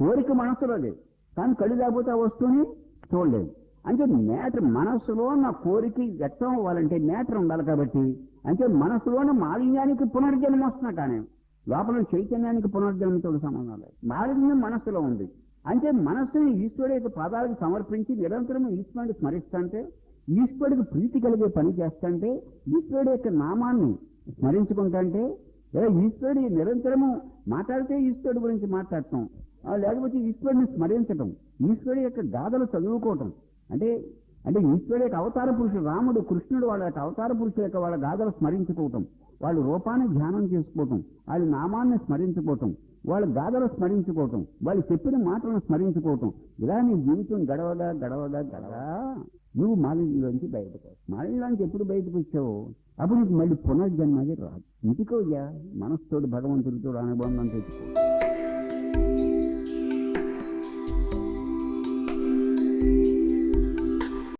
కోరిక మనస్సులో లేదు. కానీ కళ్ళు లేకపోతే ఆ వస్తువుని చూడలేదు. అంటే మ్యాటర్ మనస్సులో నా కోరిక వ్యక్తం అవ్వాలంటే నేత్రం ఉండాలి కాబట్టి. అంటే మనస్సులోని మాలిన్యానికి పునర్జన్మ వస్తున్నా కానీ లోపల చైతన్యానికి పునర్జన్మతో సంబంధం లేదు. మాలిన్యం మనస్సులో ఉంది. అంటే మనస్సుని ఈశ్వరుడు యొక్క పాదాలకు సమర్పించి నిరంతరం ఈశ్వరుడిని స్మరిస్తుంటే ఈశ్వరుడికి ప్రీతి కలిగే పని చేస్తుంటే ఈశ్వరుడు యొక్క నామాన్ని స్మరించుకుంటుంటే లేదా ఈశ్వరుడు నిరంతరము మాట్లాడితే ఈశ్వరుడు గురించి మాట్లాడతాం. లేకపోతే ఈశ్వరుని స్మరించటం. ఈశ్వరుడు యొక్క గాథలు చదువుకోవటం. అంటే అంటే ఈశ్వరుడు యొక్క అవతార పురుషుడు రాముడు కృష్ణుడు వాళ్ళ యొక్క అవతార పురుషుల యొక్క వాళ్ళ గాథలు స్మరించుకోవటం. వాళ్ళ రూపాన్ని ధ్యానం చేసుకోవటం. వాళ్ళ నామాన్ని స్మరించుకోవటం. వాళ్ళ గాథలు స్మరించుకోవటం. వాళ్ళు చెప్పిన మాటలను స్మరించుకోవటం. ఇలా నీ జీవితం గడవదా గడవదా గడవా నువ్వు మాలిన్యంలోంచి బయటకు మాలిన్యంలోంచి ఎప్పుడు బయటకు వచ్చావు? అప్పుడు నీకు మళ్ళీ పునర్జన్మది రాదు. ఇంటికోయ్యా మనస్తోడు భగవంతుడితో అనుబంధం తెచ్చుకో.